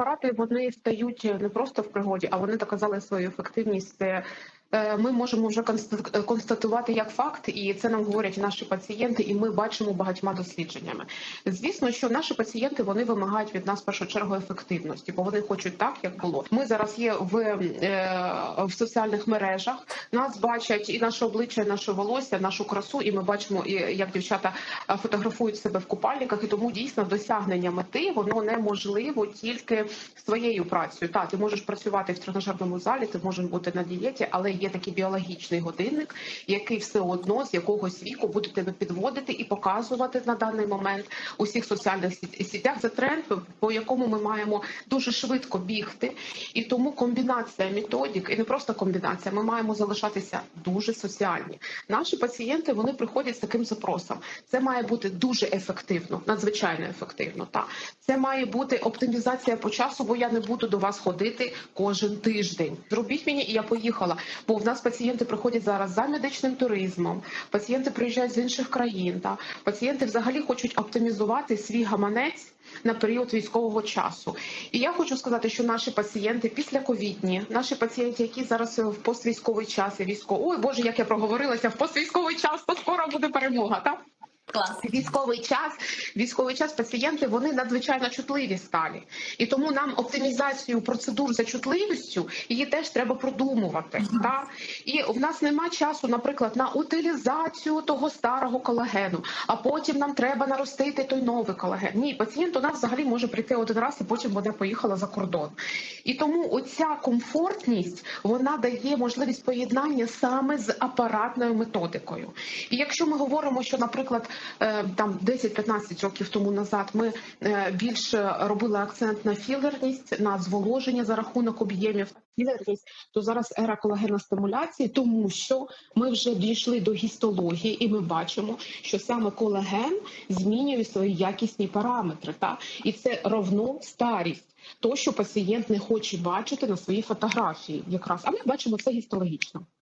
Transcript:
Препарати вони стають не просто в пригоді, а вони доказали свою ефективність. Е, ми можемо вже конста- констатувати як факт, і це нам говорять наші пацієнти, і ми бачимо багатьма дослідженнями. Звісно, що наші пацієнти вони вимагають від нас першу чергу ефективності, бо вони хочуть так, як було. Ми зараз є в, е, в соціальних мережах. Нас бачать і наше обличчя, і наше волосся, нашу красу, і ми бачимо, як дівчата е, фотографують себе в купальниках, і тому дійсно досягнення мети воно неможливо тільки своєю працею. Так, ти можеш працювати в тренажерному залі, ти можеш бути на дієті, але є такий біологічний годинник, який все одно з якогось віку буде тебе підводити і показувати на даний момент у всіх соціальних сітях. Це тренд, по якому ми маємо дуже швидко бігти, і тому комбінація методик, і не просто комбінація, ми маємо залишатися дуже соціальні. Наші пацієнти вони приходять з таким запросом. Це має бути дуже ефективно, надзвичайно ефективно. Та це має бути оптимізація по часу, бо я не буду до вас ходити кожен тиждень. Зробіть мені, і я поїхала. Бо в нас пацієнти приходять зараз за медичним туризмом, пацієнти приїжджають з інших країн. Та пацієнти взагалі хочуть оптимізувати свій гаманець. На період військового часу, і я хочу сказати, що наші пацієнти після ковідні, наші пацієнти, які зараз в поствійськовий час і військовий, ой Боже, як я проговорилася в поствійськовий час, то скоро буде перемога. Так? Клас. Військовий час, військовий час пацієнти вони надзвичайно чутливі сталі, і тому нам оптимізацію процедур за чутливістю її теж треба продумувати. Та і в нас нема часу, наприклад, на утилізацію того старого колагену, а потім нам треба наростити той новий колаген. Ні, пацієнт у нас взагалі може прийти один раз, і потім вона поїхала за кордон. І тому оця комфортність вона дає можливість поєднання саме з апаратною методикою. І якщо ми говоримо, що, наприклад, там 10-15 років тому назад ми е, більше робили акцент на філерність, на зволоження за рахунок об'ємів філерність, то зараз ера колагеностимуляції, тому що ми вже дійшли до гістології, і ми бачимо, що саме колаген змінює свої якісні параметри, та і це ровно старість. То, що пацієнт не хоче бачити на своїй фотографії, якраз а ми бачимо це гістологічно.